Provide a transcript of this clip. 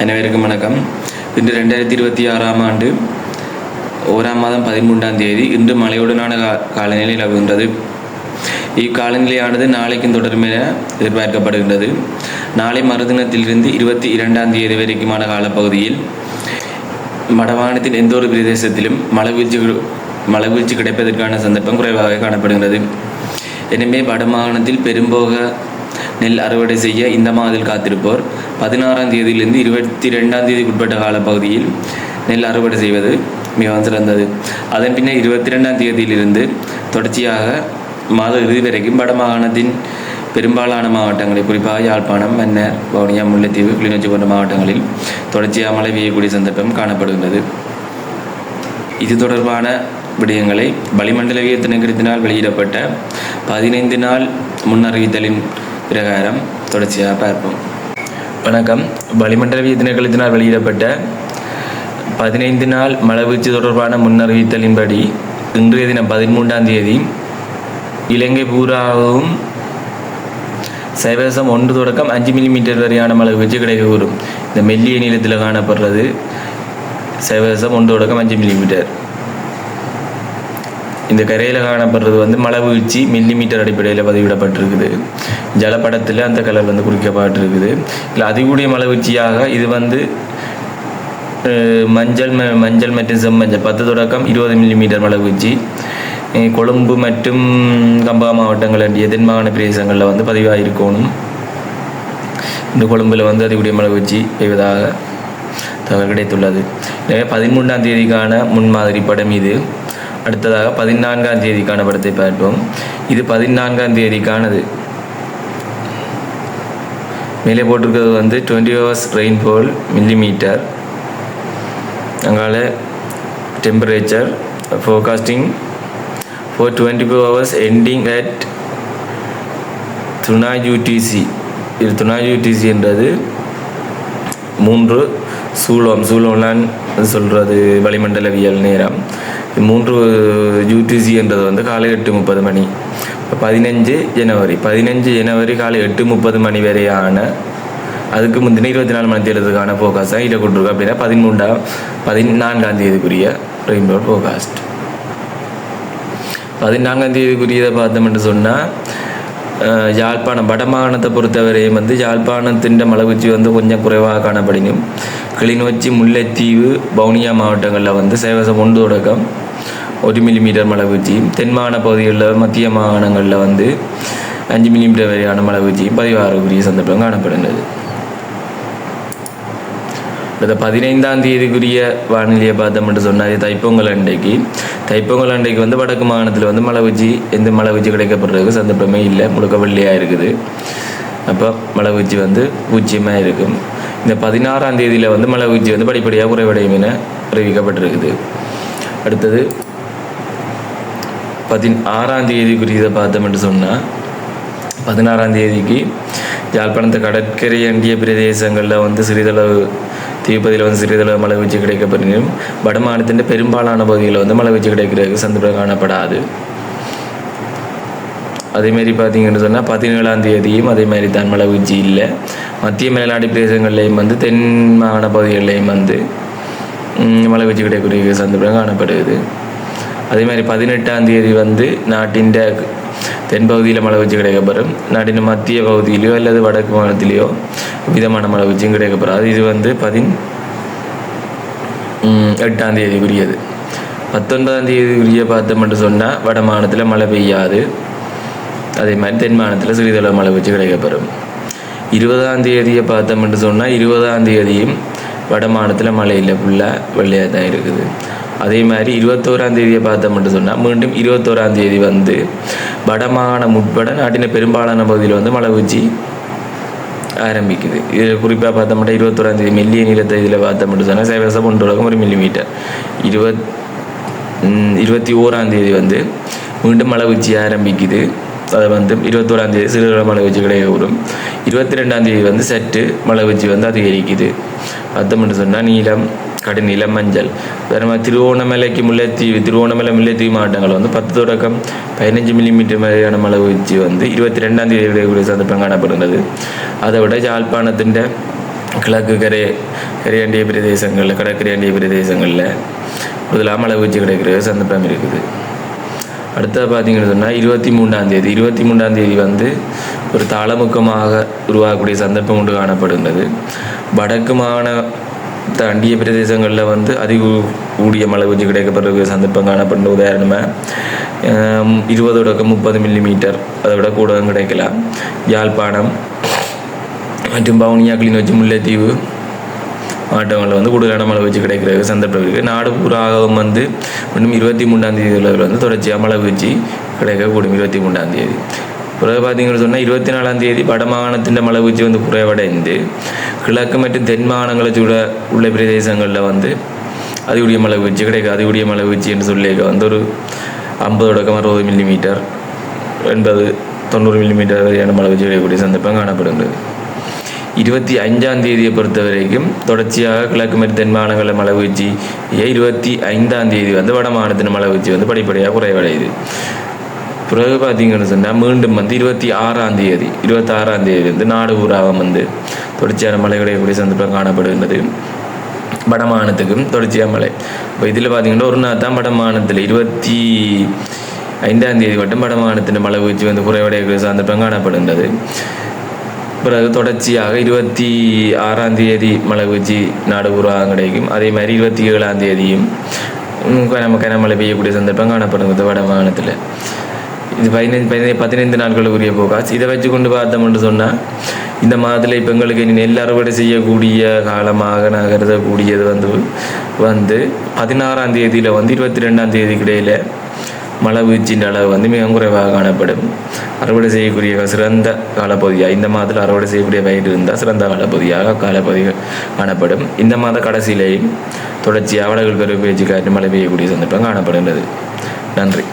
அனைவருக்கும் வணக்கம். இன்று ரெண்டாயிரத்தி இருபத்தி ஆறாம் ஆண்டு ஓராம் மாதம் பதிமூன்றாம் தேதி இன்று மழையுடனான கா- காலநிலை நிலவுகின்றது. இக்காலநிலையானது நாளைக்கும் தொடரும் என எதிர்பார்க்கப்படுகின்றது. நாளை மறுதினத்திலிருந்து இருபத்தி இரண்டாம் தேதி வரைக்குமான காலப்பகுதியில் வடமாநிலத்தின் எந்த ஒரு பிரதேசத்திலும் மழைவீழ்ச்சி மழைவீழ்ச்சி கிடைப்பதற்கான சந்தர்ப்பம் குறைவாக காணப்படுகிறது எனவே வடமாகாணத்தில் பெரும்போக நெல் அறுவடை செய்ய இந்த மாதத்தில் காத்திருப்போர் பதினாறாம் தேதியிலிருந்து இருபத்தி ரெண்டாம் தேதிக்குட்பட்ட காலப்பகுதியில் நெல் அறுவடை செய்வது மிகவும் சிறந்தது. அதன் பின்னர் இருபத்தி ரெண்டாம் தேதியிலிருந்து தொடர்ச்சியாக மாத இறுதி வரைக்கும் வடமாகாணத்தின் பெரும்பாலான மாவட்டங்களில் குறிப்பாக யாழ்ப்பாணம் மன்னர் வவுனியா முல்லைத்தீவு கிளிநொச்சி போன்ற மாவட்டங்களில் தொடர்ச்சியாக மழை பெய்யக்கூடிய சந்தர்ப்பம் காணப்படுகின்றது. இது தொடர்பான விடயங்களை வளிமண்டலவிய திணைக்கிறத்தினால் வெளியிடப்பட்ட பதினைந்து நாள் முன்னறிவித்தலின் பிரகாரம் தொடர்ச்சியாக பார்ப்போம். வணக்கம். வளிமண்டலவிய திணைக்களத்தினால் வெளியிடப்பட்ட பதினைந்து நாள் மழைவீழ்ச்சி தொடர்பான முன்னறிவித்தலின்படி இன்றைய தினம் பதிமூன்றாம் தேதி இலங்கை பூராவும் சைவசம் ஒன்று தொடக்கம் அஞ்சு மில்லிமீட்டர் வரையான மழை வீழ்ச்சி கிடைக்கக்கூடும். இந்த மெல்லிய நீளத்தில் காணப்படுறது சைவசம் ஒன்று தொடக்கம் அஞ்சு மில்லிமீட்டர் இந்த கரையில் காணப்படுறது வந்து மழை வீழ்ச்சி மில்லிமீட்டர் அடிப்படையில் பதிவிடப்பட்டிருக்குது. ஜலப்படத்தில் அந்த கலர் வந்து குறிக்கப்பட்டிருக்குது. இல்லை அதிகூடிய மழை வீழ்ச்சியாக இது வந்து மஞ்சள் ம- மஞ்சள் மற்றும் செம்மஞ்சள் பத்து தொடக்கம் இருபது மில்லிமீட்டர் மழை வீழ்ச்சி. கொழும்பு மற்றும் கம்பா மாவட்டங்கள் அண்டிய பிரதேசங்களில் வந்து பதிவாக இருக்கணும் இந்த கொழும்பில் வந்து அதிகூடிய மழை வீழ்ச்சி பெய்வதாக தகவல் கிடைத்துள்ளது. எனவே பதிமூன்றாம் தேதிக்கான முன்மாதிரி படம் இது. அடுத்ததாக பதினான்காம் தேதிக்கான படத்தை பார்ப்போம் இது பதினான்காம் தேதிக்கானது. மேலே போட்டிருக்கிறது வந்து டுவெண்ட்டி ஹவர்ஸ் ரெயின்ஃபால் மில்லிமீட்டர். அங்கால temperature forecasting for twenty four hours ending at துணா UTC இது துணா யூடிசின்றது மூன்று சூலம் சூலம்லான் சொல்கிறது வளிமண்டலவியல் நேரம். மூன்று யூடிசி என்றது வந்து காலை எட்டு முப்பது மணி. பதினஞ்சு ஜனவரி. பதினஞ்சு ஜனவரி காலை எட்டு முப்பது மணி வரையான அதுக்கு முந்தின இருபத்தி நாலு மணி தேர்தலுக்கான ஃபோகாஸ்ட் தான் இதில் கொண்டிருக்கோம் அப்படின்னா பதிமூன்றாம் பதினான்காம் தேதிக்குரிய ரெயின்போ ஃபோகாஸ்ட் பதினான்காம் தேதிக்குரியதை பார்த்தோம்னு சொன்னால் யாழ்ப்பாணம் வடமாகாணத்தை பொறுத்தவரையும் வந்து யாழ்ப்பாணத்தின் மலைவீழ்ச்சி வந்து கொஞ்சம் குறைவாக காணப்படினும் கிளிநொச்சி முல்லைத்தீவு வவுனியா மாவட்டங்களில் வந்து சேவசம் ஒன்று தொடக்கம் ஒரு மில்லிமீட்டர் மலைவீழ்ச்சியும் தென் மாகாண பகுதிகளில் மத்திய மாகாணங்களில் வந்து அஞ்சு மில்லிமீட்டர் வரையான மலைவீழ்ச்சியும் பதிவாகக்கூடிய சந்தர்ப்பம் காணப்படுகிறது இந்த பதினைந்தாம் தேதிக்குரிய வானிலையை பார்த்தோம் சொன்னால் சொன்னார் தைப்பொங்கல் அன்றைக்கு தைப்பொங்கல் அன்றைக்கு வந்து வடக்கு மாகாணத்தில் வந்து மழை வச்சு எந்த மழை வச்சு கிடைக்கப்படுறதுக்கு சந்தர்ப்பமே இல்லை. முழுக்க வெள்ளையாக இருக்குது. அப்போ மழை வீழ்ச்சி வந்து பூஜ்ஜியமாக இருக்கும். இந்த பதினாறாம் தேதியில் வந்து மழை வீழ்ச்சி வந்து படிப்படியாக குறைவடையும் என அறிவிக்கப்பட்டிருக்குது. அடுத்தது பதினாறாம் தேதிக்குரியதை என்று சொன்னால் பதினாறாம் தேதிக்கு யாழ்ப்பாணத்து கடற்கரை அண்டிய பிரதேசங்களில் வந்து சிறிதளவு தீபதியில் வந்து சிறிதளவு மழை வீழ்ச்சி கிடைக்கப்படும் வடமாநிலத்தின் பெரும்பாலான பகுதிகளில் வந்து மழை வீழ்ச்சி கிடைக்கிறதுக்கு சந்தர்ப்பம் காணப்படாது. அதேமாரி பார்த்தீங்கன்னு சொன்னால் பதினேழாம் தேதியும் அதே மாதிரி தான் மழை வீழ்ச்சி இல்லை. மத்திய மேல்நாடு பிரதேசங்கள்லேயும் வந்து தென் மாகாண பகுதிகளிலையும் வந்து ம், மழை வீழ்ச்சி கிடைக்கக்கூடிய சந்தர்ப்பம் காணப்படுது அதே மாதிரி பதினெட்டாம் தேதி வந்து நாட்டின் தென்பகுதியில் மழை வச்சு கிடைக்கப்பெறும் நாட்டின் மத்திய பகுதியிலையோ அல்லது வடக்கு மாநிலத்திலேயோ விதமான மழை வச்சும் கிடைக்கப்பெறாது இது வந்து பதின் எட்டாம் தேதிக்குரியது. பத்தொன்பதாம் தேதிக்குரிய பார்த்தோம்னு சொன்னால் வட மாநிலத்தில் மழை பெய்யாது. அதே மாதிரி தென் மாநிலத்தில் சிறிதளவு மழை வச்சு கிடைக்கப்பெறும் இருபதாம் தேதியை பார்த்தோம்னு சொன்னால் இருபதாம் தேதியும் வட மாநிலத்தில் மழை இல்லை ஃபுல்லாக வெள்ளையாக தான் இருக்குது. அதே மாதிரி இருபத்தோராம் தேதியை பார்த்தோம்னு சொன்னால் மீண்டும் இருபத்தோராம் தேதி வந்து வடமாகாணம் உட்பட நாட்டின் பெரும்பாலான பகுதியில் வந்து மழை வீழ்ச்சி ஆரம்பிக்குது. இது குறிப்பாக பார்த்தோம்னா இருபத்தோராம் தேதி மெல்லிய நிலத்தை இதில் மட்டும் சொன்னால் சேவசம் ஒன்று உலகம் ஒரு மில்லிமீட்டர் இருபத் இருபத்தி ஓராம் தேதி வந்து மீண்டும் மழை வீழ்ச்சி ஆரம்பிக்குது. அது வந்து இருபத்தோராம் தேதி சிறு மழை வீழ்ச்சி கிடையாது வரும் இருபத்தி ரெண்டாம் தேதி வந்து சற்று மழை வீழ்ச்சி வந்து அதிகரிக்குது. பார்த்தோம்னு சொன்னால் நீளம் கடும் மஞ்சள் நம்ம திருவோணமலைக்கு முல்லைத்தீவு திருவோணமலை முல்லைத்தீவு மாவட்டங்கள் வந்து பத்து தொடக்கம் பதினஞ்சு மில்லிமீட்டர் மாதிரியான மழை வீழ்ச்சி வந்து இருபத்தி ரெண்டாம் தேதி விடக்கூடிய சந்தர்ப்பம் காணப்படுகிறது அதை விட யாழ்ப்பாணத்தின் கிழக்கு கரை கரையாண்டிய பிரதேசங்களில் கடற்கரையாண்டிய பிரதேசங்களில் கூடுதலாக மழை வீழ்ச்சி கிடைக்கிற சந்தர்ப்பம் இருக்குது அடுத்தது பார்த்தீங்கன்னு சொன்னால் இருபத்தி மூன்றாம் தேதி இருபத்தி மூன்றாம் தேதி வந்து ஒரு தாளமுக்கமாக உருவாகக்கூடிய சந்தர்ப்பம் ஒன்று காணப்படுகின்றது வடக்கு மாகாண அண்டிய பிரதேசங்களில் வந்து அதிக கூடிய மழை கொஞ்சம் கிடைக்கப்படுற சந்தர்ப்பம் காணப்படுற உதாரணமாக இருபது முப்பது மில்லி மீட்டர் அதை விட கூடவும் கிடைக்கலாம். யாழ்ப்பாணம் மற்றும் பவுனியா கிளிநொச்சி முல்லைத்தீவு மாவட்டங்களில் வந்து கூடுதலான மழை வீழ்ச்சி கிடைக்கிற சந்தர்ப்பம் இருக்குது நாடு பூராகவும் வந்து இன்னும் இருபத்தி மூன்றாம் தேதி வந்து தொடர்ச்சியாக மழை வீழ்ச்சி கிடைக்கக்கூடும் இருபத்தி மூன்றாம் தேதி. பிறகு பார்த்தீங்கன்னு சொன்னால் இருபத்தி நாலாம் தேதி வடமாகாணத்தின் மாகாணத்தின் வந்து குறைவடைந்து கிழக்கு மற்றும் தென் மாகாணங்களை சூழ உள்ள பிரதேசங்களில் வந்து அதிகூடிய மழை கிடைக்கும். அதிகூடிய மழை என்று சொல்லி வந்து ஒரு ஐம்பது தொடக்கம் அறுபது மில்லிமீட்டர் எண்பது தொண்ணூறு மில்லிமீட்டர் வரையான மழை கிடைக்கக்கூடிய சந்தர்ப்பம் காணப்படுகிறது இருபத்தி அஞ்சாம் தேதியை பொறுத்த வரைக்கும் தொடர்ச்சியாக கிழக்கு மற்றும் தென் மாகாணங்களில் மழை வீழ்ச்சி இருபத்தி ஐந்தாம் தேதி வந்து வட மாகாணத்தின் மழை வீழ்ச்சி வந்து படிப்படியாக குறைவடையுது. பிறகு பார்த்தீங்கன்னு சொன்னால் மீண்டும் வந்து இருபத்தி ஆறாம் தேதி இருபத்தி ஆறாம் தேதி வந்து நாடு பூராவும் வந்து தொடர்ச்சியான மழை கிடையக்கூடிய சந்தர்ப்பம் காணப்படுகின்றது. வடமானத்துக்கும் தொடர்ச்சியாக மழை இப்போ இதில் பார்த்தீங்கன்னா ஒரு நாள் தான் வடமானத்தில் இருபத்தி ஐந்தாம் தேதி மட்டும் வடமானத்தின் மழை வீழ்ச்சி வந்து குறைவடையக்கூடிய சந்தர்ப்பம் காணப்படுகின்றது. பிறகு தொடர்ச்சியாக இருபத்தி ஆறாம் தேதி மழை வீழ்ச்சி நாடு பூராக கிடைக்கும். அதே மாதிரி இருபத்தி ஏழாம் தேதியும் ம், கனமழை பெய்யக்கூடிய சந்தர்ப்பம் காணப்படுகிறது வடமானத்தில் இது பதினைந்து பதினைந்து பதினைந்து நாட்களுக்குரிய போகாஸ். இதை வச்சு கொண்டு பார்த்தோம்னு சொன்னால் இந்த மாதத்தில் இப்போ எங்களுக்கு இனி நெல் அறுவடை செய்யக்கூடிய காலமாக நான் கருதக்கூடியது வந்து வந்து பதினாறாம் தேதியில் வந்து இருபத்தி ரெண்டாம் தேதிக்கு இடையில் மழை வீழ்ச்சியின் அளவு வந்து மிக குறைவாக காணப்படும். அறுவடை செய்யக்கூடிய சிறந்த காலப்பகுதியாக இந்த மாதத்தில் அறுவடை செய்யக்கூடிய பயிர் இருந்தால் சிறந்த காலப்பகுதியாக காலப்பகுதிகள் காணப்படும். இந்த மாத கடைசியிலேயும் தொடர்ச்சியாக வடகள் பெரும் பேச்சு காற்று மழை பெய்யக்கூடிய சந்தர்ப்பம் காணப்படுகிறது நன்றி.